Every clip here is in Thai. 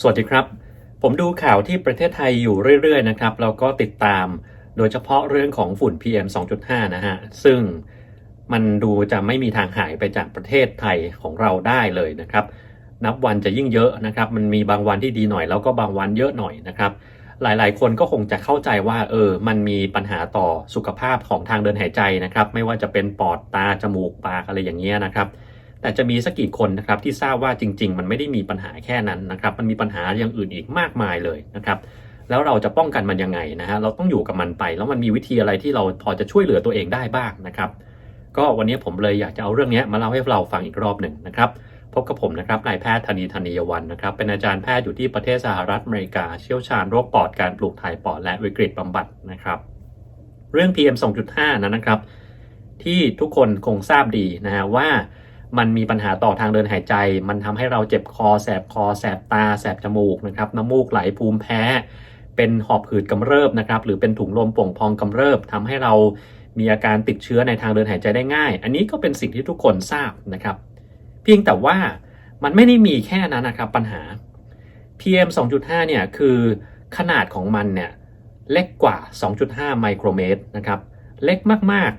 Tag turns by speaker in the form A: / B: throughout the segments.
A: สวัสดีครับ ผมดูข่าวที่ประเทศไทยอยู่เรื่อยๆนะครับแล้วก็ติดตามโดยเฉพาะเรื่องของฝุ่น PM 2.5 นะฮะ ซึ่งมันดูจะไม่มีทางหายไปจากประเทศไทยของเราได้เลยนะครับ นับวันจะยิ่งเยอะนะครับ มันมีบางวันที่ดีหน่อยแล้วก็บางวันเยอะหน่อยนะครับ หลายๆ คนก็คงจะเข้าใจว่าเออ มันมีปัญหาต่อสุขภาพของทางเดินหายใจนะครับ ไม่ว่าจะเป็นปอดตาจมูกปากอะไรอย่างเงี้ยนะครับ แต่จะมีสักกี่คนนะครับที่ทราบว่าจริง ๆ มันไม่ได้มีปัญหาแค่นั้นนะครับ มันมีปัญหาอย่างอื่นอีกมากมายเลยนะครับ แล้วเราจะป้องกันมันยังไงนะฮะเราต้องอยู่กับมันไป แล้วมันมีวิธีอะไรที่เราพอจะช่วยเหลือตัวเองได้บ้างนะครับ ก็วันนี้ผมเลยอยากจะเอาเรื่องนี้มาเล่าให้เราฟังอีกรอบหนึ่งนะครับพบกับผมนะครับนายแพทย์ธนีธนียวันนะครับ เป็นอาจารย์แพทย์อยู่ที่ประเทศสหรัฐอเมริกา เชี่ยวชาญโรคปอดการปลูกถ่ายปอดและวิกฤตบำบัดนะครับ เรื่อง PM 2.5นั้นนะครับ ที่ทุกคนคงทราบดีนะฮะว่า มันมีปัญหาต่อทางเดินหายใจ มันทำให้เราเจ็บคอแสบคอแสบตาแสบจมูกนะครับน้ำมูกไหลภูมิแพ้ เป็นหอบหืดกำเริบนะครับหรือเป็นถุงลมโป่งพองกำเริบทำให้เรามีอาการติดเชื้อในทางเดินหายใจได้ง่าย อันนี้ก็เป็นสิ่งที่ทุกคนทราบนะครับ เพียงแต่ว่ามันไม่ได้มีแค่นั้นนะครับปัญหา PM 2.5 เนี่ยคือขนาดของมันเนี่ยเล็กกว่า 2.5 ไมโครเมตรนะครับ เล็กมาก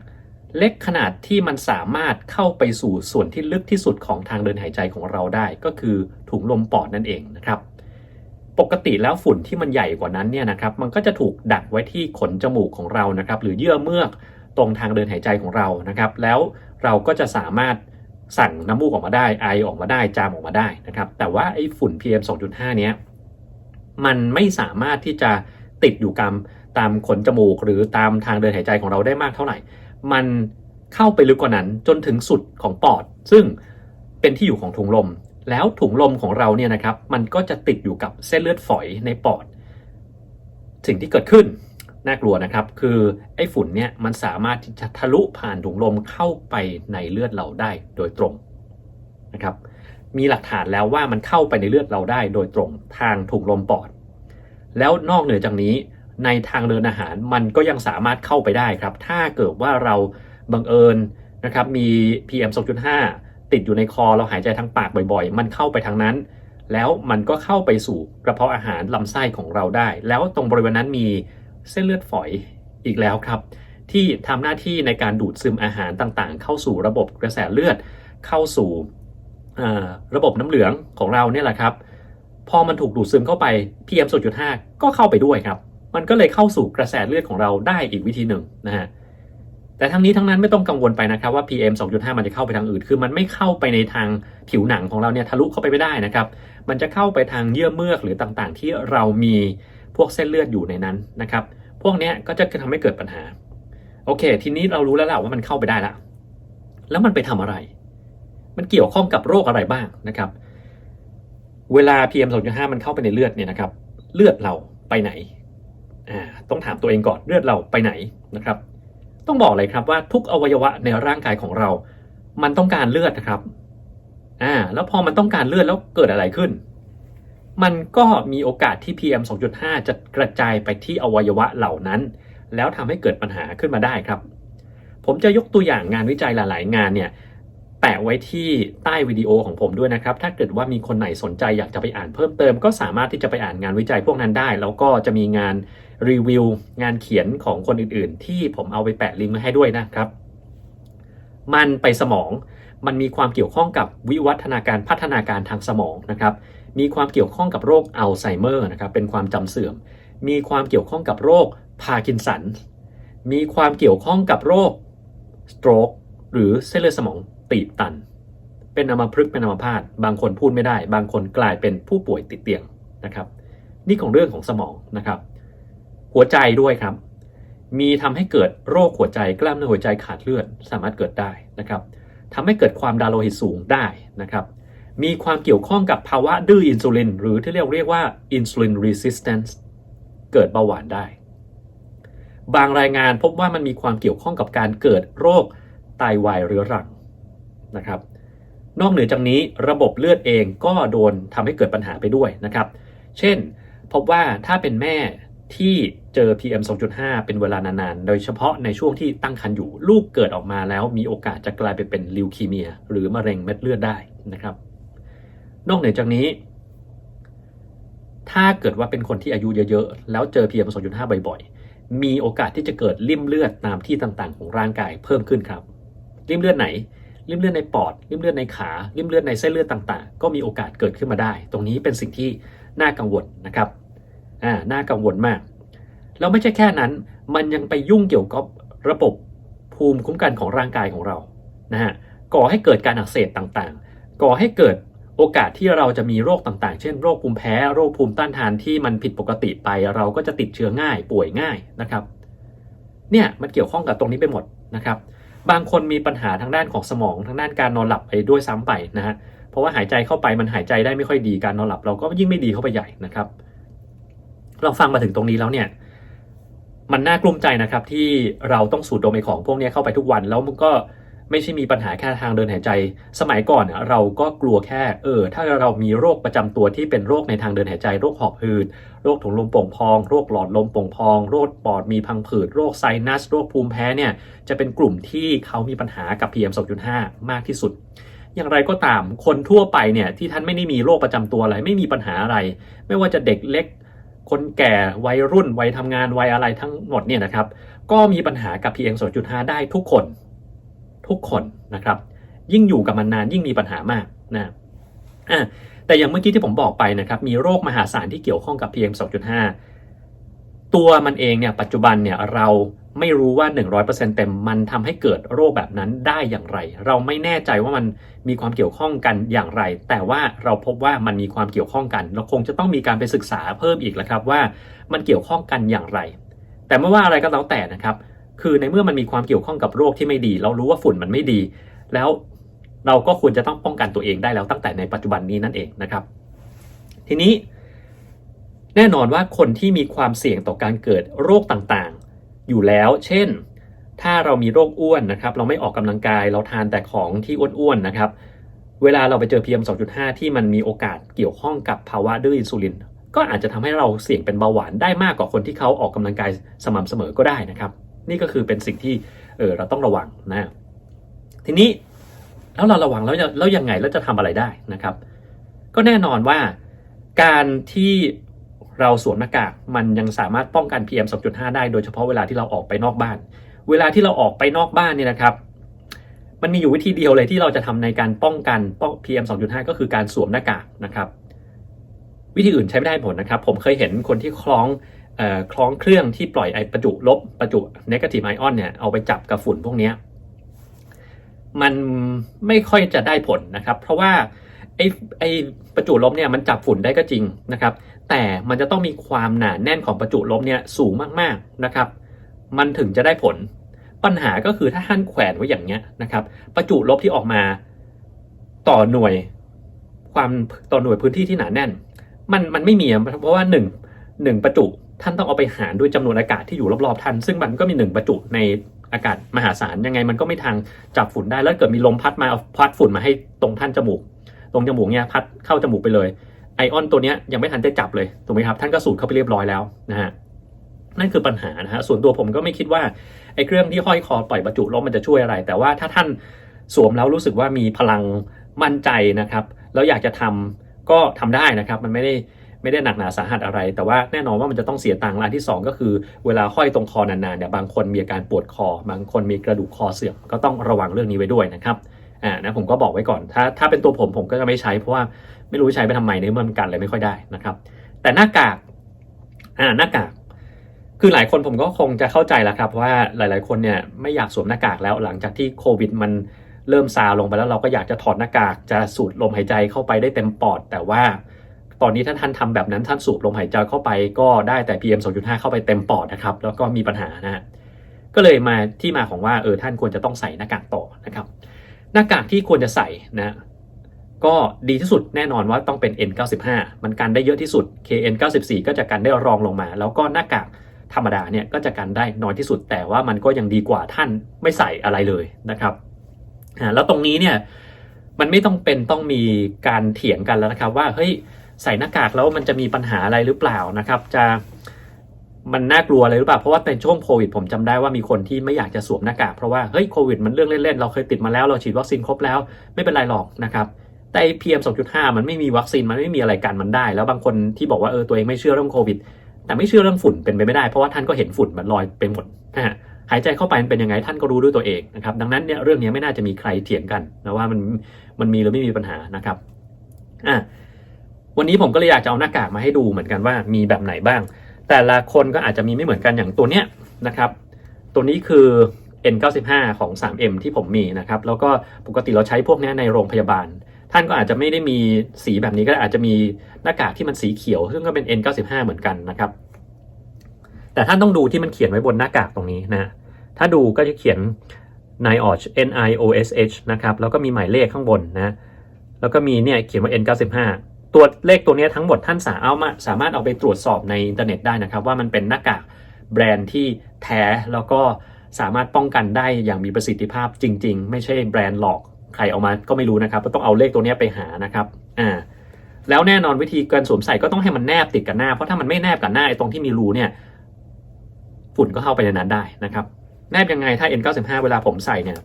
A: เล็กขนาดที่มันสามารถเข้าไปสู่ส่วนที่ลึกที่สุดของทางเดินหายใจของเราได้ ก็คือถุงลมปอดนั่นเองนะครับ ปกติแล้วฝุ่นที่มันใหญ่กว่านั้นเนี่ยนะครับ มันก็จะถูกดักไว้ที่ขนจมูกของเรานะครับ หรือเยื่อเมือกตรงทางเดินหายใจของเรานะครับ แล้วเราก็จะสามารถสั่งน้ำมูกออกมาได้ไอออกมาได้จามออกมาได้นะครับ แต่ว่าไอ้ฝุ่น PM 2.5 เนี้ยมันไม่สามารถที่จะติดอยู่กามตามขนจมูกหรือตามทางเดินหายใจของเราได้มากเท่าไหร่ มันเข้าไปลึกกว่านั้นจนถึงสุดของปอด ซึ่งเป็นที่อยู่ของถุงลม แล้วถุงลมของเราเนี่ยนะครับมันก็จะติดอยู่กับเส้นเลือดฝอยในปอด สิ่งที่เกิดขึ้นน่ากลัวนะครับ คือไอ้ฝุ่นเนี่ยมันสามารถที่จะทะลุผ่านถุงลมเข้าไปในเลือดเราได้โดยตรงนะครับมีหลักฐานแล้วว่ามันเข้าไปในเลือดเราได้โดยตรงทางถุงลมปอด แล้วนอกเหนือจากนี้ ในทางเดินอาหารมันก็ยังสามารถเข้าไปได้ครับ ถ้าเกิดว่าเราบังเอิญนะครับมี PM 2.5 ติดอยู่ในคอเราหายใจทางปากบ่อยๆ มันเข้าไปทางนั้น แล้วมันก็เข้าไปสู่กระเพาะอาหารลำไส้ของเราได้ แล้วตรงบริเวณนั้นมีเส้นเลือดฝอยอีกแล้วครับ ที่ทำหน้าที่ในการดูดซึมอาหารต่างๆ เข้าสู่ระบบกระแสเลือดเข้าสู่ระบบน้ำเหลืองของเราเนี่ยแหละครับ พอมันถูกดูดซึมเข้าไป PM 2.5 ก็เข้าไปด้วยครับ มันก็เลยเข้าสู่กระแสเลือดของเราได้อีกวิธีหนึ่งนะฮะแต่ทั้งนี้ทั้งนั้นไม่ต้องกังวลไปนะครับว่า PM 2.5 มันจะเข้าไปทางอื่น คือมันไม่เข้าไปในทางผิวหนังของเราเนี่ยทะลุเข้าไปไม่ได้นะครับ มันจะเข้าไปทางเยื่อเมือกหรือต่างๆ ที่เรามีพวกเส้นเลือดอยู่ในนั้นนะครับ พวกนี้ก็จะทำให้เกิดปัญหา โอเค ทีนี้เรารู้แล้วแหละว่ามันเข้าไปได้ละ แล้วมันไปทำอะไร มันเกี่ยวข้องกับโรคอะไรบ้างนะครับ เวลา PM 2.5 มันเข้าไปในเลือดเนี่ยนะครับ เลือดเราไปไหน ต้องถามตัวเองก่อนเลือดเราไปไหนนะครับ ต้องบอกเลยครับว่าทุกอวัยวะในร่างกายของเรา มันต้องการเลือดนะครับอ่าแล้วพอมันต้องการเลือดแล้วเกิดอะไรขึ้น มันก็มีโอกาสที่ PM 2.5 จะกระจายไปที่อวัยวะเหล่านั้น แล้วทำให้เกิดปัญหาขึ้นมาได้ครับ ผมจะยกตัวอย่างงานวิจัยหลาย ๆ งานเนี่ย ปะไว้ที่ใต้วิดีโอของผมด้วยนะครับ ถ้าเกิดว่ามีคนไหนสนใจอยากจะไปอ่านเพิ่มเติม ก็สามารถที่จะไปอ่านงานวิจัยพวกนั้นได้ แล้วก็จะมีงานรีวิวงานเขียนของคนอื่นๆ ที่ผมเอาไปแปะลิงก์ไว้ให้ด้วยนะครับ มันไปสมอง มันมีความเกี่ยวข้องกับวิวัฒนาการพัฒนาการทางสมองนะครับ มีความเกี่ยวข้องกับโรคอัลไซเมอร์นะครับ เป็นความจำเสื่อม มีความเกี่ยวข้องกับโรคพาร์กินสัน มีความเกี่ยวข้องกับโรคสโตรกหรือเส้นเลือดสมอง ตีบตัน เป็นอัมพฤกษ์เป็นอัมพาตบางคนพูดไม่ได้ บางคนกลายเป็นผู้ป่วยติดเตียงนะครับ นี่ของเรื่องของสมองนะครับ หัวใจด้วยครับ มีทำให้เกิดโรคหัวใจกล้ามเนื้อหัวใจขาดเลือดสามารถเกิดได้นะครับทำให้เกิดความดันโลหิตสูงได้นะครับ มีความเกี่ยวข้องกับภาวะดื้ออินซูลิน หรือที่เรียกเรียกว่า insulin resistance เกิดเบาหวานได้ บางรายงานพบว่ามันมีความเกี่ยวข้องกับการเกิดโรคไตาวายเรื้อรัง นะครับ นอกเหนือจากนี้ระบบเลือดเองก็โดนทำให้เกิดปัญหาไปด้วยนะครับ เช่น พบว่าถ้าเป็นแม่ที่เจอ PM 2.5 เป็นเวลานานๆ โดยเฉพาะในช่วงที่ตั้งครรภ์อยู่ ลูกเกิดออกมาแล้วมีโอกาสจะกลายไปเป็นลิวคีเมีย หรือมะเร็งเม็ดเลือดได้นะครับ นอกเหนือจากนี้ ถ้าเกิดว่าเป็นคนที่อายุเยอะๆ แล้วเจอ PM 2.5 บ่อยๆ มีโอกาสที่จะเกิดริ่มเลือดตามที่ต่างๆ ของร่างกายเพิ่มขึ้นครับ ริ่มเลือดไหน ริ่มเลือดในปอดริ่มเลือดในขาริ่มเลือดในเส้นเลือดต่างๆ ก็มีโอกาสเกิดขึ้นมาได้ ตรงนี้เป็นสิ่งที่น่ากังวลนะครับอ่าน่ากังวลมาก แล้วไม่ใช่แค่นั้น มันยังไปยุ่งเกี่ยวกับระบบภูมิคุ้มกันของร่างกายของเรานะฮะก่อให้เกิดการอักเสบต่างๆ ก่อให้เกิดโอกาสที่เราจะมีโรคต่างๆ เช่นโรคภูมิแพ้ โรคภูมิต้านทานที่มันผิดปกติไป เราก็จะติดเชื้อง่ายป่วยง่ายนะครับ เนี่ยมันเกี่ยวข้องกับตรงนี้ไปหมดนะครับ บางคนมีปัญหาทางด้านของสมองทางด้านการนอนหลับไปด้วยซ้ำไปนะฮะเพราะว่าหายใจเข้าไปมันหายใจได้ไม่ค่อยดีการนอนหลับ เราก็ยิ่งไม่ดีเข้าไปใหญ่นะครับเราฟังมาถึงตรงนี้แล้วเนี่ยมันน่ากลุ้มใจนะครับที่เราต้องสูดดมไอของพวกนี้เข้าไปทุกวันแล้วมันก็ ไม่ใช่มีปัญหาแค่ทางเดินหายใจ สมัยก่อนเราก็กลัวแค่เออ ถ้าเรามีโรคประจำตัวที่เป็นโรคในทางเดินหายใจ โรคหอบหืด โรคถุงลมโป่งพอง โรคหลอดลมโป่งพอง โรคปอดมีพังผืด โรคไซนัส โรคภูมิแพ้เนี่ย จะเป็นกลุ่มที่เขามีปัญหากับ PM 2.5 มากที่สุด อย่างไรก็ตาม คนทั่วไปเนี่ยที่ท่านไม่ได้มีโรคประจำตัวอะไร ไม่มีปัญหาอะไร ไม่ว่าจะเด็กเล็ก คนแก่ วัยรุ่น วัยทำงาน วัยอะไรทั้งหมดเนี่ยนะครับ ก็มีปัญหากับ PM 2.5 ได้ทุกคน ทุกคนนะครับ ยิ่งอยู่กับมันนานยิ่งมีปัญหามากนะอะแต่อย่างเมื่อกี้ที่ผมบอกไปนะครับ มีโรคมหาศาลที่เกี่ยวข้องกับ PM 2.5 ตัวมันเองเนี่ยปัจจุบันเนี่ยเราไม่รู้ว่า 100%เต็มมันทำให้เกิดโรคแบบนั้นได้อย่างไร เราไม่แน่ใจว่ามันมีความเกี่ยวข้องกันอย่างไร แต่ว่าเราพบว่ามันมีความเกี่ยวข้องกัน เราคงจะต้องมีการไปศึกษาเพิ่มอีกแล้วครับว่ามันเกี่ยวข้องกันอย่างไร แต่ไม่ว่าอะไรก็แล้วแต่นะครับ คือในเมื่อมันมีความเกี่ยวข้องกับโรคที่ไม่ดี เรารู้ว่าฝุ่นมันไม่ดี แล้วเราก็ควรจะต้องป้องกันตัวเองได้แล้วตั้งแต่ในปัจจุบันนี้นั่นเองนะครับ ทีนี้ แน่นอนว่าคนที่มีความเสี่ยงต่อการเกิดโรคต่างๆ อยู่แล้ว เช่น ถ้าเรามีโรคอ้วนนะครับ เราไม่ออกกำลังกาย เราทานแต่ของที่อ้วนๆนะครับ เวลาเราไปเจอ PM 2.5 ที่มันมีโอกาสเกี่ยวข้องกับภาวะดื้ออินซูลิน ก็อาจจะทำให้เราเสี่ยงเป็นเบาหวานได้มากกว่าคนที่เขาออกกำลังกายสม่ำเสมอก็ได้นะครับ นี่ก็คือเป็นสิ่งที่เออเราต้องระวังนะทีนี้แล้วเราระวังแล้วแล้วยังไงแล้วจะทำอะไรได้นะครับ ก็แน่นอนว่าการที่เราสวมหน้ากากมันยังสามารถป้องกัน PM 2.5 ได้โดยเฉพาะเวลาที่เราออกไปนอกบ้าน เวลาที่เราออกไปนอกบ้านเนี่ยนะครับ มันมีอยู่วิธีเดียวเลยที่เราจะทำในการป้องกันป้อง PM 2.5 ก็คือการสวมหน้ากากนะครับ วิธีอื่นใช้ไม่ได้ผลนะครับ ผมเคยเห็นคนที่คล้อง คล้องเครื่องที่ปล่อยไอประจุลบประจุ negative ion เนี่ยเอาไปจับกับฝุ่นพวกนี้มันไม่ค่อยจะได้ผลนะครับ เพราะว่าไอไอประจุลบเนี่ยมันจับฝุ่นได้ก็จริงนะครับ แต่มันจะต้องมีความหนาแน่นของประจุลบเนี่ยสูงมากๆนะครับ มันถึงจะได้ผลปัญหาก็คือถ้าท่านแขวนไว้อย่างเงี้ยนะครับ ประจุลบที่ออกมาต่อหน่วยความต่อหน่วยพื้นที่ที่หนาแน่น มันมันไม่มีเพราะว่าหนึ่งหนึ่งประจุ ท่านต้องเอาไปหารด้วยจำนวนอากาศที่อยู่รอบๆท่าน ซึ่งมันก็มีหนึ่งประจุในอากาศมหาศาลยังไงมันก็ไม่ทางจับฝุ่นได้แล้วเกิดมีลมพัดมาเอาพัดฝุ่นมาให้ตรงท่านจมูกตรงจมูกเนี่ยพัดเข้าจมูกไปเลย ไอออนตัวเนี้ยยังไม่ทันได้จับเลยถูกไหมครับท่านก็สูดเข้าไปเรียบร้อยแล้วนะฮะนั่นคือปัญหานะฮะส่วนตัวผมก็ไม่คิดว่าไอเครื่องที่ห้อยคอปล่อยประจุลมมันจะช่วยอะไร แต่ว่าถ้าท่านสวมแล้วรู้สึกว่ามีพลังมั่นใจนะครับ แล้วอยากจะทำก็ทำได้นะครับ มันไม่ได้ ไม่ได้หนักหนาสาหัสอะไร แต่ว่าแน่นอนว่ามันจะต้องเสียตังค์และอันที่ 2 ก็คือเวลาห้อยตรงคอนานๆเนี่ยบางคนมีอาการปวดคอ บางคนมีกระดูกคอเสื่อมก็ต้องระวังเรื่องนี้ไว้ด้วยนะครับอ่านะผมก็บอกไว้ก่อน ถ้าถ้าเป็นตัวผมผมก็จะไม่ใช้เพราะว่าไม่รู้ใช้ไปทำไมเนี่ยมันกันอะไรไม่ค่อยได้นะครับแต่หน้ากากอ่าหน้ากากคือหลายคนผมก็คงจะเข้าใจแล้วครับว่าหลาย ๆ คนเนี่ยไม่อยากสวมหน้ากากแล้วหลังจากที่โควิดมันเริ่มซาลงไปแล้วเราก็อยากจะถอดหน้ากากจะสูดลมหายใจเข้าไปได้เต็มปอด แต่ว่า ตอนนี้ถ้าท่านทำแบบนั้นท่านสูบลมหายใจเข้าไปก็ได้แต่ PM 2.5 เข้าไปเต็มปอดนะครับ แล้วก็มีปัญหานะฮะก็เลยมาที่มาของว่าเออท่านควรจะต้องใส่หน้ากากต่อนะครับ หน้ากากที่ควรจะใส่นะก็ดีที่สุดแน่นอนว่าต้องเป็น N95 มันกันได้เยอะที่สุด KN94 ก็จะกันได้รองลงมา แล้วก็หน้ากากธรรมดาเนี่ยก็จะกันได้น้อยที่สุด แต่ว่ามันก็ยังดีกว่าท่านไม่ใส่อะไรเลยนะครับแล้วตรงนี้เนี่ยมันไม่ต้องเป็นต้องมีการเถียงกันแล้วนะครับว่าเฮ้ย ใส่หน้ากากแล้วมันจะมีปัญหาอะไรหรือเปล่านะครับ จะมันน่ากลัวอะไรหรือเปล่า เพราะว่าในช่วงโควิดผมจำได้ว่ามีคนที่ไม่อยากจะสวมหน้ากากเพราะว่าเฮ้ยโควิดมันเรื่องเล่นๆเราเคยติดมาแล้วเราฉีดวัคซีนครบแล้วไม่เป็นไรหรอกนะครับแต่ PM 2.5 มันไม่มีวัคซีนมันไม่มีอะไรกันมันได้ แล้วบางคนที่บอกว่าเออตัวเองไม่เชื่อเรื่องโควิด แต่ไม่เชื่อเรื่องฝุ่นเป็นไปไม่ได้เพราะว่าท่านก็เห็นฝุ่นมันลอยไปหมดนะฮะหายใจเข้าไปมันเป็นยังไงท่านก็รู้ด้วยตัวเองนะครับดังนั้นเนี่ยเรื่องนี้ไม่น่าจะมีใครเถียงกันนะว่ามันมันมีหรือไม่มีปัญหานะครับอะ วันนี้ผมก็เลยอยากจะเอาหน้ากากมาให้ดูเหมือนกันว่ามีแบบไหนบ้าง แต่ละคนก็อาจจะมีไม่เหมือนกันอย่างตัวเนี้ยนะครับ ตัวนี้คือ N95 ของ 3M ที่ผมมีนะครับ แล้วก็ปกติเราใช้พวกนี้ในโรงพยาบาล ท่านก็อาจจะไม่ได้มีสีแบบนี้ก็อาจจะมีหน้ากากที่มันสีเขียว ซึ่งก็เป็น N95 เหมือนกันนะครับ แต่ท่านต้องดูที่มันเขียนไว้บนหน้ากากตรงนี้นะ ถ้าดูก็จะเขียน NIOSH N I O S H นะครับ แล้วก็มีหมายเลขข้างบนนะ แล้วก็มีเนี่ยเขียนว่า N95 ตัวเลขตัวนี้ทั้งหมดท่านสามารถเอามาสามารถเอาไปตรวจสอบในอินเทอร์เน็ตได้นะครับ ว่ามันเป็นหน้ากากแบรนด์ที่แท้แล้วก็สามารถป้องกันได้อย่างมีประสิทธิภาพจริง ๆ ไม่ใช่แบรนด์หลอกใครเอามาก็ไม่รู้นะครับก็ต้องเอาเลขตัวนี้ไปหานะครับอ่าแล้วแน่นอนวิธีการสวมใส่ก็ต้องให้มันแนบติดกับหน้า เพราะถ้ามันไม่แนบกับหน้าไอ้ตรงที่มีรูเนี่ยฝุ่นก็เข้าไปในนั้นได้นะครับแนบยังไงถ้า N95 เวลาผมใส่เนี่ย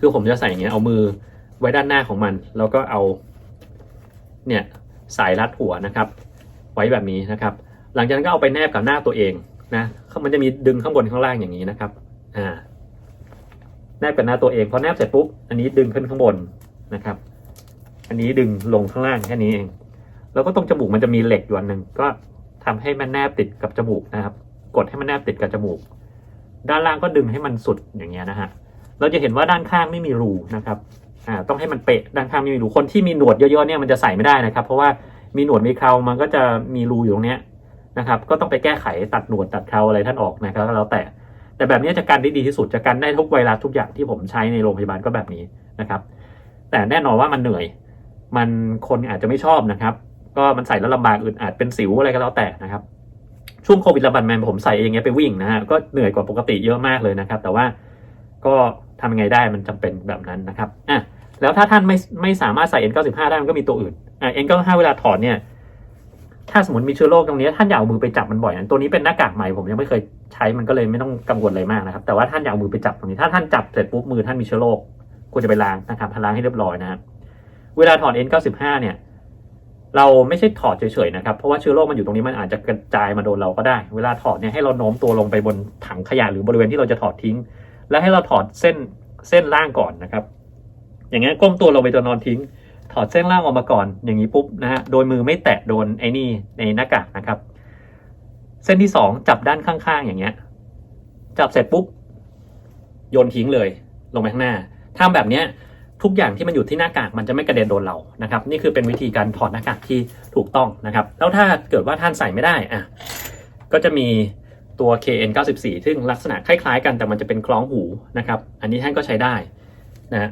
A: คือผมจะใส่อย่างเงี้ยเอามือไว้ด้านหน้าของมัน แล้วก็เอา เนี่ยสายรัดหัวนะครับ ไว้แบบนี้นะครับ หลังจากนั้นก็เอาไปแนบกับหน้าตัวเองนะมันจะมีดึงข้างบนข้างล่างอย่างนี้นะครับอ่าแนบกับหน้าตัวเองพอแนบเสร็จปุ๊บอันนี้ดึงขึ้นข้างบนนะครับ อันนี้ดึงลงข้างล่างแค่นี้เอง แล้วก็ตรงจมูกมันจะมีเหล็กอยู่อันหนึ่งก็ทำให้มันแนบติดกับจมูกนะครับ กดให้มันแนบติดกับจมูก ด้านล่างก็ดึงให้มันสุดอย่างเงี้ยนะฮะเราจะเห็นว่าด้านข้างไม่มีรูนะครับ อ่าต้องให้มันเป๊ะด้านข้างไม่มีรูคนที่มีหนวดเยอะๆเนี่ยมันจะใส่ไม่ได้นะครับ เพราะว่ามีหนวดมีเครามันก็จะมีรูอยู่ตรงเนี้ยนะครับ ก็ต้องไปแก้ไขตัดหนวดตัดเคราอะไรท่านออกนะครับก็แล้วแต่แต่แบบนี้จะกันได้ดีที่สุดจะกันได้ทุกไวรัสทุกอย่างที่ผมใช้ในโรงพยาบาลก็แบบนี้นะครับ แต่แน่นอนว่ามันเหนื่อย มันคนอาจจะไม่ชอบนะครับ ก็มันใส่แล้วลำบากอึดอัดเป็นสิวอะไรก็แล้วแต่นะครับ ช่วงโควิดระบาดแมนผมใส่เองเงี้ยไปวิ่งนะฮะก็เหนื่อยกว่าปกติเยอะมากเลยนะครับ แต่ว่าก็ทำยังไงได้มันจำเป็นแบบนั้นนะครับอะ แล้วถ้าท่านไม่ไม่สามารถใส่ N95 ได้มันก็มีตัวอื่นอะ N95 เวลาถอดเนี่ย ถ้าสมมติมีเชื้อโรคตรงนี้ท่านอยากเอามือไปจับมันบ่อยนะตัวนี้เป็นหน้ากากใหม่ผมยังไม่เคยใช้มันก็เลยไม่ต้องกังวลอะไรมากนะครับ แต่ว่าท่านอยากเอามือไปจับตรงนี้ ถ้าท่านจับเสร็จปุ๊บมือท่านมีเชื้อโรคควรจะไปล้างนะครับล้างให้เรียบร้อยนะครับเวลาถอด N95 เนี่ย เราไม่ใช่ถอดเฉยๆนะครับ เพราะว่าเชื้อโรคมันอยู่ตรงนี้มันอาจจะกระจายมาโดนเราก็ได้ เวลาถอดเนี่ยให้เราโน้มตัวลงไปบนถังขยะหรือบริเวณที่เราจะถอดทิ้ง แล้วให้เราถอดเส้นเส้นล่างก่อนนะครับ อย่างเงี้ยก้มตัวลงไปจนนอนทิ้ง ถอดเส้นล่างออกมาก่อน อย่างนี้ปุ๊บนะฮะโดยมือไม่แตะโดนไอ้นี่ในหน้ากากนะครับ เส้นที่สองจับด้านข้างๆ อย่างเงี้ย จับเสร็จปุ๊บโยนทิ้งเลย ลงไปข้างหน้าทำแบบเนี้ยทุกอย่างที่มันอยู่ที่หน้ากากมันจะไม่กระเด็นโดนเรานะครับ นี่คือเป็นวิธีการถอดหน้ากากที่ถูกต้องนะครับ แล้วถ้าเกิดว่าท่านใส่ไม่ได้อะก็จะมีตัว KN94 ซึ่งลักษณะคล้ายๆ กันแต่มันจะเป็นคล้องหูนะครับ อันนี้ท่านก็ใช้ได้นะ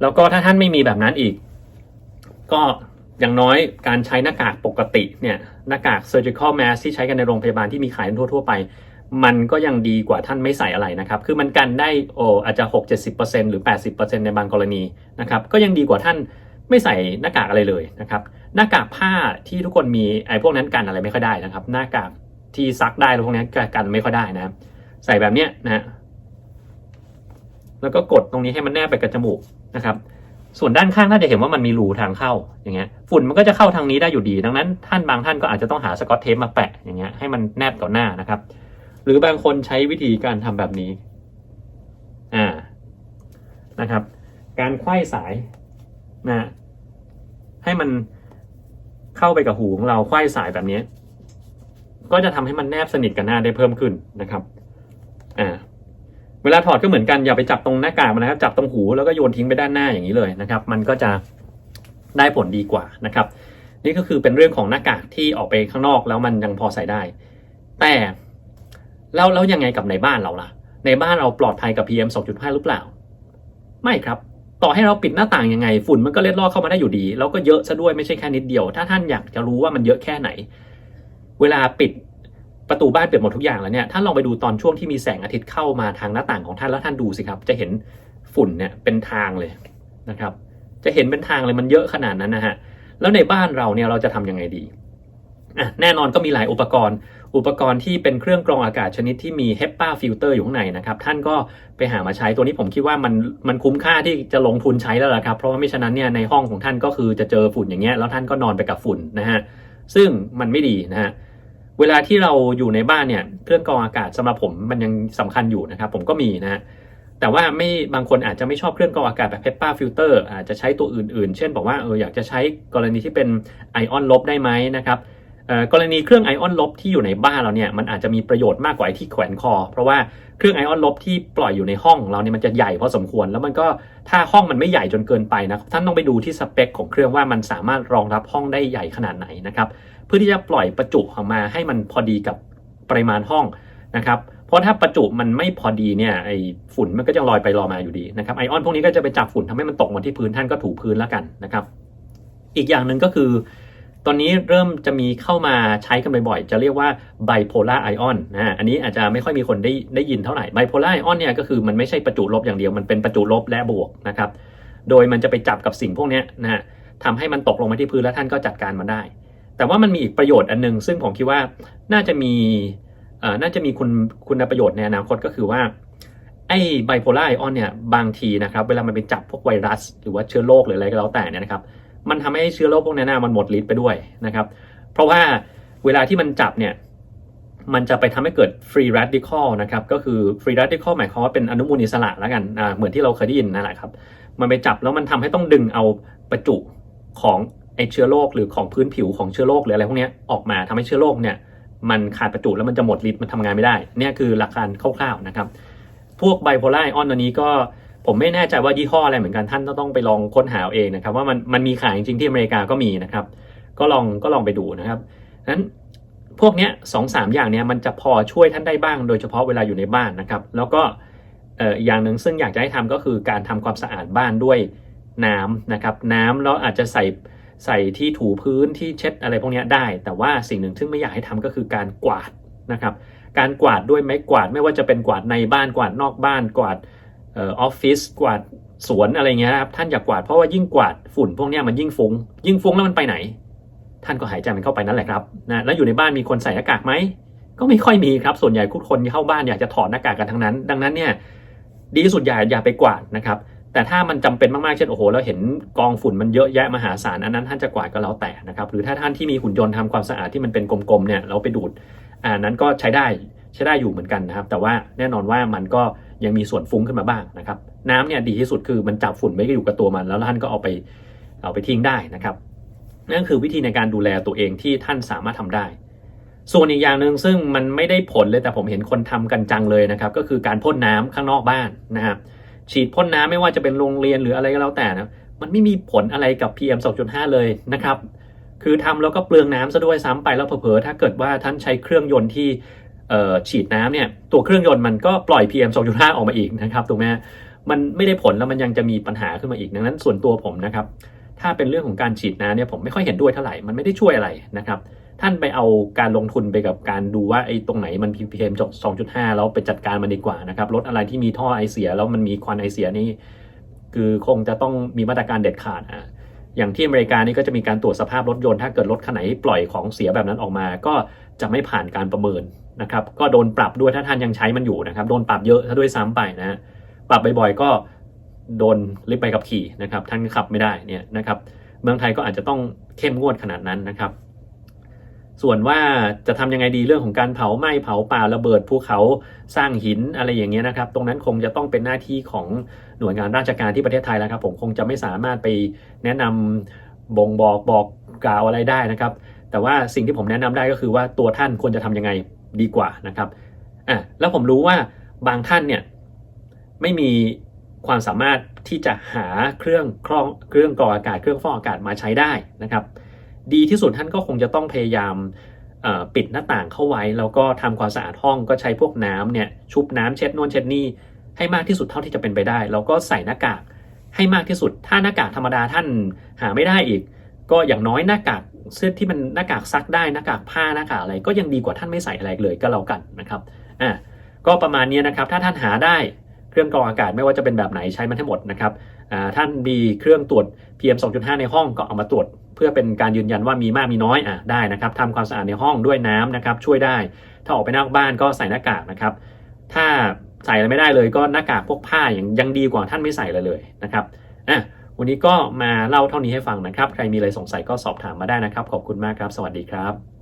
A: แล้วก็ถ้าท่านไม่มีแบบนั้นอีก ก็อย่างน้อยการใช้หน้ากากปกติเนี่ยหน้ากาก surgical mask ที่ใช้กันในโรงพยาบาลที่มีขายทั่ว ๆ ไป มันก็ยังดีกว่าท่านไม่ใส่อะไรนะครับ คือมันกันได้โอ้อาจจะ 6-70%หรือ 80%ในบางกรณีนะครับ ก็ยังดีกว่าท่านไม่ใส่หน้ากากอะไรเลยนะครับ หน้ากากผ้าที่ทุกคนมีไอ้พวกนั้นกันอะไรไม่ค่อยได้นะครับ หน้ากากที่ซักได้พวกนี้กันไม่ค่อยได้นะใส่แบบเนี้ยนะแล้วก็กดตรงนี้ให้มันแนบไปกับจมูก นะครับ ส่วนด้านข้างถ้าจะเห็นว่ามันมีรูทางเข้าอย่างเงี้ยฝุ่นมันก็จะเข้าทางนี้ได้อยู่ดี ดังนั้นท่านบางท่านก็อาจจะต้องหาสกอตเทปมาแปะอย่างเงี้ยให้มันแนบกับหน้านะครับ หรือบางคนใช้วิธีการทำแบบนี้อ่านะครับ การไขว้สายนะให้มันเข้าไปกับหูของเราไขว้สายแบบนี้ ก็จะทำให้มันแนบสนิทกับหน้าได้เพิ่มขึ้นนะครับอ่า เวลาถอดก็เหมือนกันอย่าไปจับตรงหน้ากากมันนะครับ จับตรงหูแล้วก็โยนทิ้งไปด้านหน้าอย่างนี้เลยนะครับ มันก็จะได้ผลดีกว่านะครับ นี่ก็คือเป็นเรื่องของหน้ากากที่ออกไปข้างนอกแล้วมันยังพอใส่ได้ แต่แล้วแล้วยังไงกับในบ้านเราล่ะ ในบ้านเราปลอดภัยกับ PM 2.5 หรือเปล่า ไม่ครับต่อให้เราปิดหน้าต่างยังไงฝุ่นมันก็เล็ดลอดเข้ามาได้อยู่ดี แล้วก็เยอะซะด้วยไม่ใช่แค่นิดเดียว ถ้าท่านอยากจะรู้ว่ามันเยอะแค่ไหน เวลาปิด ประตูบ้านเปิดหมดทุกอย่างแล้วเนี่ยท่านลองไปดูตอนช่วงที่มีแสงอาทิตย์เข้ามาทางหน้าต่างของท่านแล้วท่านดูสิครับ จะเห็นฝุ่นเนี่ยเป็นทางเลยนะครับ จะเห็นเป็นทางเลยมันเยอะขนาดนั้นนะฮะแล้วในบ้านเราเนี่ยเราจะทำยังไงดีอะแน่นอนก็มีหลายอุปกรณ์ อุปกรณ์ที่เป็นเครื่องกรองอากาศชนิดที่มี HEPA ฟิลเตอร์อยู่ข้างในนะครับท่านก็ไปหามาใช้ตัวนี้ผมคิดว่ามันมันคุ้มค่าที่จะลงทุนใช้แล้วล่ะครับ เพราะว่าไม่ฉะนั้นเนี่ยในห้องของท่านก็คือจะเจอฝุ่นอย่างเงี้ยแล้วท่านก็นอนไปกับฝุ่นนะฮะซึ่งมันไม่ดีนะฮะ เวลาที่เราอยู่ในบ้านเนี่ยเครื่องกรองอากาศสำหรับผมมันยังสำคัญอยู่นะครับ ผมก็มีนะแต่ว่าไม่บางคนอาจจะไม่ชอบเครื่องกรองอากาศแบบ HEPA ฟิลเตอร์อาจจะใช้ตัวอื่นๆ เช่นบอกว่าเอออยากจะใช้กรณีที่เป็นไอออนลบได้ไหมนะครับกรณีเครื่องไอออนลบที่อยู่ในบ้านเราเนี่ยมันอาจจะมีประโยชน์มากกว่าที่แขวนคอ เพราะว่าเครื่องไอออนลบที่ปล่อยอยู่ในห้องเราเนี่ยมันจะใหญ่พอสมควร แล้วมันก็ถ้าห้องมันไม่ใหญ่จนเกินไปนะท่านต้องไปดูที่สเปคของเครื่องว่ามันสามารถรองรับห้องได้ใหญ่ขนาดไหนนะครับ เพื่อที่จะปล่อยประจุออกมาให้มันพอดีกับปริมาณห้องนะครับเพราะถ้าประจุมันไม่พอดีเนี่ยไอฝุ่นมันก็จะลอยไปลอยมาอยู่ดีนะครับไอออนพวกนี้ก็จะไปจับฝุ่นทำให้มันตกมาที่พื้นท่านก็ถูพื้นแล้วกันนะครับ อีกอย่างหนึ่งก็คือ ตอนนี้เริ่มจะมีเข้ามาใช้กันบ่อยๆจะเรียกว่า bipolar ion นนะอันนี้อาจจะไม่ค่อยมีคนได้ได้ยินเท่าไหร่ bipolar ion เนี่ยก็คือมันไม่ใช่ประจุลบอย่างเดียวมันเป็นประจุลบและบวกนะครับโดยมันจะไปจับกับสิ่งพวกนี้นะฮะทำให้มันตกลงมาที่พื้นแล้วท่านก็จัดการมันได้ แต่ว่ามันมีอีกประโยชน์อันหนึง ซึ่งผมคิดว่าน่าจะมีน่าจะมีคุณคุณประโยชน์ในอนาคตก็คือว่าไอ้ไบโพล่าไอออนเนี่ยบางทีนะครับเวลามันไปจับพวกไวรัส หรือว่าเชื้อโรคหรืออะไรก็แล้วแต่เนี่ยนะครับมันทำให้เชื้อโรคพวกนั้นมันหมดฤทธิ์ไปด้วยนะครับเพราะว่าเวลาที่มันจับเนี่ยมันจะไปทำให้เกิด free radical นะครับก็คือ free radical หมายความว่าเป็นอนุมูลอิสระแล้วกันอ่าเหมือนที่เราเคยได้ยินนั่นแหละครับมันไปจับแล้วมันทำให้ต้องดึงเอาประจุของ ไอเชื้อโรคหรือของพื้นผิวของเชื้อโรคหรืออะไรพวกนี้ออกมาทำให้เชื้อโรคเนี่ยมันขาดประจุแล้วมันจะหมดฤทธิ์มันทำงานไม่ได้เนี่ยคือหลักการคร่าวๆนะครับ พวกไบโพล่าอออนตัวนี้ก็ผมไม่แน่ใจว่ายี่ห้ออะไรเหมือนกันท่านต้องไปลองค้นหาเองนะครับ ว่ามันมันมีขายจริงๆที่อเมริกาก็มีนะครับ ก็ลองก็ลองไปดูนะครับนั้นพวกเนี้ยสองสามอย่างเนี้ยมันจะพอช่วยท่านได้บ้าง โดยเฉพาะเวลาอยู่ในบ้านนะครับ แล้วก็ออย่างหนึ่งซึ่งอยากจะให้ทำก็คือการทำความสะอาดบ้านด้วยน้ำนะครับ น้ำแล้วอาจจะใส่ ใส่ที่ถูพื้นที่เช็ดอะไรพวกนี้ได้ แต่ว่าสิ่งหนึ่งซึ่งไม่อยากให้ทำก็คือการกวาดนะครับ การกวาดด้วยไม้กวาดไม่ว่าจะเป็นกวาดในบ้านกวาดนอกบ้านกวาดเอออฟฟิศกวาดสวนอะไรเงี้ยนะครับท่านอย่ากวาดเพราะว่ายิ่งกวาดฝุ่นพวกนี้มันยิ่งฟุง้งยิ่งฟุ้งแล้วมันไปไหน ท่านก็หายใจมันเข้าไปนั่นแหละครับนะแล้วอยู่ในบ้านมีคนใส่หน้ากากไหมก็ไม่ค่อยมีครับส่วนใหญ่ทุกคนที่เข้าบ้านอยากจะถอดหน้ากากกันทั้งนั้น ดังนั้นเนี่ยดีที่สุดอย่าอย่าไปกวาดนะครับ แต่ถ้ามันจำเป็นมากๆ เช่นโอ้โหเราเห็นกองฝุ่นมันเยอะแยะมหาศาลอันนั้นท่านจะกวาดก็แล้วแต่นะครับหรือถ้าท่านที่มีหุ่นยนต์ทำความสะอาดที่มันเป็นกลมๆเนี่ยเราไปดูดอ่านั้นก็ใช้ได้ใช้ได้อยู่เหมือนกันนะครับ แต่ว่าแน่นอนว่ามันก็ยังมีส่วนฟุ้งขึ้นมาบ้างนะครับน้ำเนี่ยดีที่สุดคือมันจับฝุ่นไม่อยู่กับตัวมัน แล้วท่านก็เอาไปเอาไปทิ้งได้นะครับนั่นคือวิธีในการดูแลตัวเองที่ท่านสามารถทำได้ ส่วนอีกอย่างหนึ่งซึ่งมันไม่ได้ผลเลยแต่ผมเห็นคนทำกันจังเลยนะครับ ก็คือการพ่นน้ำข้างนอกบ้านนะครับ ฉีดพ่นน้ำไม่ว่าจะเป็นโรงเรียนหรืออะไรก็แล้วแต่นะมันไม่มีผลอะไรกับ PM 2.5 เลยนะครับคือทำแล้วก็เปลืองน้ำซะด้วยซ้ำไปแล้วเผลอๆถ้าเกิดว่าท่านใช้เครื่องยนต์ที่ฉีดน้ำเนี่ยตัวเครื่องยนต์มันก็ปล่อย PM 2.5 ออกมาอีกนะครับถูกไหมมันไม่ได้ผลแล้วมันยังจะมีปัญหาขึ้นมาอีกดังนั้นส่วนตัวผมนะครับถ้าเป็นเรื่องของการฉีดน้ำเนี่ยผมไม่ค่อยเห็นด้วยเท่าไหร่มันไม่ได้ช่วยอะไรนะครับ ท่านไปเอาการลงทุนไปกับการดูว่าไอ้ตรงไหนมัน ppm 2.5 แล้วไปจัดการมันดีกว่านะครับรถอะไรที่มีท่อไอเสีย แล้วมันมีควันไอเสียนี่คือคงจะต้องมีมาตรการเด็ดขาดอะอย่างที่อเมริกานี่ก็จะมีการตรวจสภาพรถยนต์ถ้าเกิดรถคันไหนปล่อยของเสียแบบนั้นออกมา ก็จะไม่ผ่านการประเมินนะครับ ก็โดนปรับด้วยถ้าท่านยังใช้มันอยู่นะครับโดนปรับเยอะถ้าด้วยซ้ำไปนะฮะปรับบ่อยๆก็โดนลิบไปกับขี่นะครับท่านขับไม่ได้เนี่ยนะครับ เมืองไทยก็อาจจะต้องเข้มงวดขนาดนั้นนะครับ ส่วนว่าจะทำยังไงดีเรื่องของการเผาไหม้เผาป่าระเบิดภูเขาสร้างหินอะไรอย่างเงี้ยนะครับ ตรงนั้นคงจะต้องเป็นหน้าที่ของหน่วยงานราชการที่ประเทศไทยแล้วครับ ผมคงจะไม่สามารถไปแนะนำบ่งบอกบอกกล่าวอะไรได้นะครับ แต่ว่าสิ่งที่ผมแนะนำได้ก็คือว่าตัวท่านควรจะทำยังไงดีกว่านะครับอะแล้วผมรู้ว่าบางท่านเนี่ยไม่มีความสามารถที่จะหาเครื่องครองเครื่องกรองอากาศเครื่องฟอกอากาศมาใช้ได้นะครับ ดีที่สุดท่านก็คงจะต้องพยายามปิดหน้าต่างเข้าไว้ แล้วก็ทำความสะอาดห้องก็ใช้พวกน้ำเนี่ยชุบน้ำเช็ดนวนเช็ดนี่ให้มากที่สุดเท่าที่จะเป็นไปได้ แล้วก็ใส่หน้ากากให้มากที่สุด ถ้าหน้ากากธรรมดาท่านหาไม่ได้อีก ก็อย่างน้อยหน้ากากเสื้อที่มันหน้ากากซักได้หน้ากากผ้าหน้ากากอะไรก็ยังดีกว่าท่านไม่ใส่อะไรเลยก็แล้วกันนะครับอะก็ประมาณนี้นะครับถ้าท่านหาได้ รื่องกรองอากาศไม่ว่าจะเป็นแบบไหนใช้มันให้หมดนะครับท่านมีเครื่องตรวจ PM 2.5 ในห้องก็เอามาตรวจ เพื่อเป็นการยืนยันว่ามีมากมีน้อยอะได้นะครับทำความสะอาดในห้องด้วยน้ำนะครับช่วยได้ ถ้าออกไปนอกบ้านก็ใส่หน้ากากนะครับ ถ้าใส่อะไรไม่ได้เลยก็หน้ากากพวกผ้าอย่างยังดีกว่าท่านไม่ใส่เลยเลยนะครับอะวันนี้ก็มาเล่าเท่านี้ให้ฟังนะครับ ใครมีอะไรสงสัยก็สอบถามมาได้นะครับ ขอบคุณมากครับ สวัสดีครับ